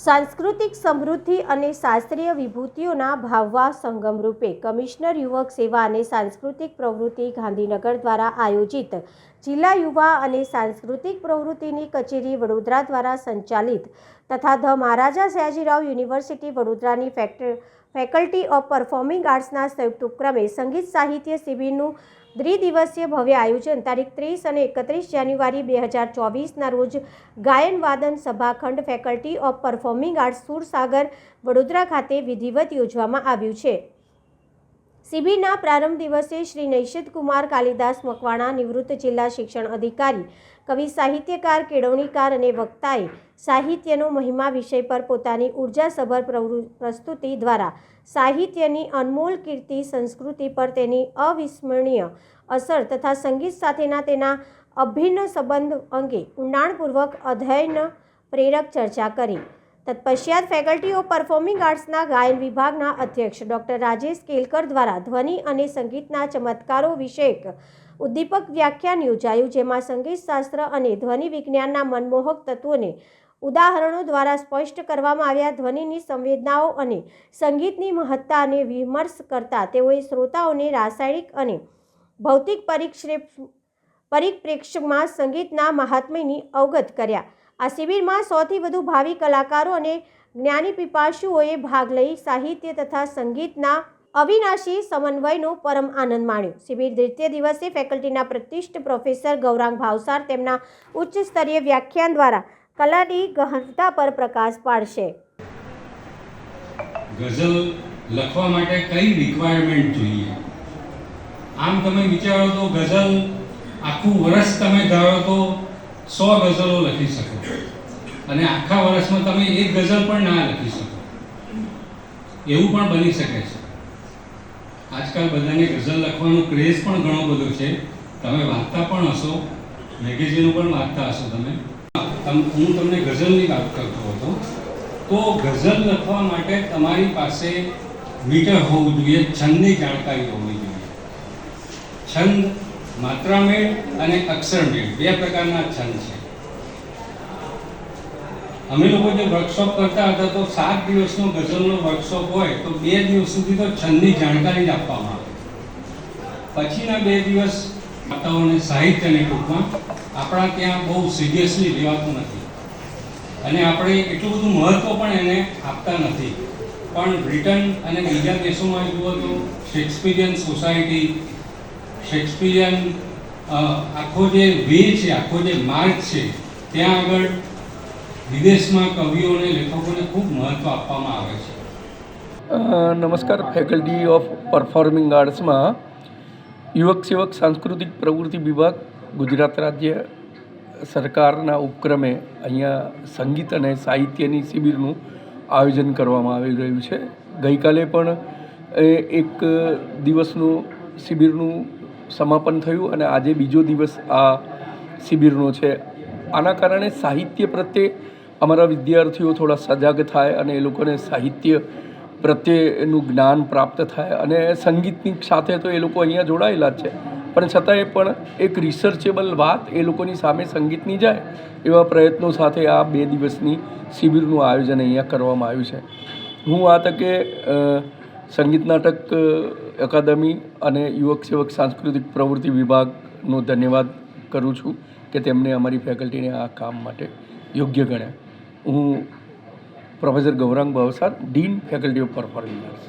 સાંસ્કૃતિક સમૃદ્ધિ અને શાસ્ત્રીય વિભૂતિઓના ભાવવા સંગમ રૂપે કમિશનર યુવક સેવા અને સાંસ્કૃતિક પ્રવૃત્તિ ગાંધીનગર દ્વારા આયોજિત જિલ્લા યુવા અને સાંસ્કૃતિક પ્રવૃત્તિની કચેરી વડોદરા દ્વારા સંચાલિત તથા ધ મહારાજા સયાજીરાવ યુનિવર્સિટી વડોદરાની ફેકલ્ટી ઓફ પરફોર્મિંગ આર્ટ્સના સંયુક્ત ઉપક્રમે સંગીત સાહિત્ય શિબિરનું દ્વિદિવસીય ભવ્ય આયોજન તારીખ ત્રીસ અને એકત્રીસ જાન્યુઆરી બે હજાર ચોવીસના રોજ ગાયન વાદન સભાખંડ faculty of performing arts Sursagar Vadodara ખાતે વિધિવત યોજવામાં આવ્યું છે. શિબિરના પ્રારંભ દિવસે શ્રી નૈશદ કુમાર કાલિદાસ મકવાણા નિવૃત્ત જિલ્લા શિક્ષણ અધિકારી, કવિ સાહિત્યકાર, કેળવણીકાર અને વક્તાએ સાહિત્યનો મહિમા વિષય પર પોતાની ઉર્જાસભર પ્રસ્તુતિ દ્વારા સાહિત્યની અનમોલ કીર્તિ, સંસ્કૃતિ પર તેની અવિસ્મરણીય અસર તથા સંગીત સાથેના તેના અભિન્ન સંબંધ અંગે ઊંડાણપૂર્વક અધ્યયન પ્રેરક ચર્ચા કરી. તત્પશ્ચાત ફેકલ્ટી ઓફ પરફોર્મિંગ આર્ટ્સના ગાયન વિભાગના અધ્યક્ષ ડૉક્ટર રાજેશ કેલકર દ્વારા ધ્વનિ અને સંગીતના ચમત્કારો વિષયક ઉદ્દીપક વ્યાખ્યાન યોજાયું, જેમાં સંગીત શાસ્ત્ર અને ધ્વનિ વિજ્ઞાનના મનમોહક તત્વોને ઉદાહરણો દ્વારા સ્પષ્ટ કરવામાં આવ્યા. ધ્વનિની સંવેદનાઓ અને સંગીતની મહત્તા અને વિમર્શ કરતા તેઓએ શ્રોતાઓને રાસાયણિક અને ભૌતિક પરિક્ષેપ પરિપ્રેક્ષ્યમાં સંગીતના મહાત્મ્યની અવગત કર્યા. આ શિબિરમાં સૌથી વધુ ભાવિ કલાકારો અને જ્ઞાની પીપાશુઓએ ભાગ લઈ સાહિત્ય તથા સંગીતના અવિનાશી સમન્વયનો પરમ આનંદ માણ્યો. શિબિર દ્વિતીય દિવસે ફેકલ્ટીના પ્રતિષ્ઠ પ્રોફેસર ગૌરાંગ ભાવસાર તેમના ઉચ્ચ સ્તરીય વ્યાખ્યાન દ્વારા કલાની ગહનતા પર પ્રકાશ પાડશે. ગઝલ લખવા માટે કઈ રિક્વાયરમેન્ટ જોઈએ? આમ તમે વિચારો તો ગઝલ આખું વર્ષ તમે ધારો તો સો ગઝલો લખી શકો. અને આખા વર્ષમાં તમે એક ગઝલ પણ ના લખી શકો. એવું પણ બની શકે છે. આજકાલ બધાને ગઝલ લખવાનો ક્રેઝ પણ ઘણો બધો છે. તમે વાંચતા પણ હશો. મેગેઝીનો પણ વાંચતા હશો તમે. હું તમને ગઝલની વાત કરતો હતો. તો ગઝલ લખવા માટે તમારી પાસે મીટર હોવું જોઈએ, છંદની જાણકારી હોવી જોઈએ. છંદ માત્રામેળ અને અક્ષરમેળ બે પ્રકારના છંદ છે. અમે લોકો જે વર્કશોપ કરતા હતા તો સાત દિવસનો ગઝલનો વર્કશોપ હોય તો બે દિવસ સુધી તો છંદની જાણકારી જ આપવામાં આવે. પછીના બે દિવસ વાર્તાઓને સાહિત્યને ટૂંકમાં આપણા ત્યાં બહુ સિરિયસલી લેવાતું નથી. અને આપણે એટલું બધું મહત્વ પણ એને આપતા નથી. પણ બ્રિટન અને બીજા દેશોમાં જુઓ તો શેક્સપિરિયન સોસાયટી શેક્સપિયન આખો જે વે છે, આખો જે માર્ગ છે, ત્યાં આગળ વિદેશમાં કવિઓ અને લેખકોને ખૂબ મહત્ત્વ આપવામાં આવે છે. નમસ્કાર, ફેકલ્ટી ઓફ પરફોર્મિંગ આર્ટ્સમાં યુવક સેવક સાંસ્કૃતિક પ્રવૃત્તિ વિભાગ, ગુજરાત રાજ્ય સરકારના ઉપક્રમે અહીંયા સંગીત અને સાહિત્યની શિબિરનું આયોજન કરવામાં આવી રહ્યું છે. ગઈકાલે પણ એક દિવસનું શિબિરનું સમાપન થયું અને આજે બીજો દિવસ આ શિબિરનો છે. આના કારણે સાહિત્ય પ્રત્યે અમારા વિદ્યાર્થીઓ થોડા સજાગ થાય અને એ લોકોને સાહિત્ય પ્રત્યેનું જ્ઞાન પ્રાપ્ત થાય અને સંગીતની સાથે તો એ લોકો અહીંયા જોડાયેલા જ છે. પણ છતાંય પણ એક રિસર્ચેબલ વાત એ લોકોની સામે સંગીતની જાય એવા પ્રયત્નો સાથે આ બે દિવસની શિબિરનું આયોજન અહીંયા કરવામાં આવ્યું છે. હું આ તકે સંગીત નાટક અકાદમી અને યુવક સેવક સાંસ્કૃતિક પ્રવૃત્તિ વિભાગનો ધન્યવાદ કરું છું કે તેમણે અમારી ફેકલ્ટીને આ કામ માટે યોગ્ય ગણ્યા. હું professor Gaurang Bhavsar dean faculty of performing arts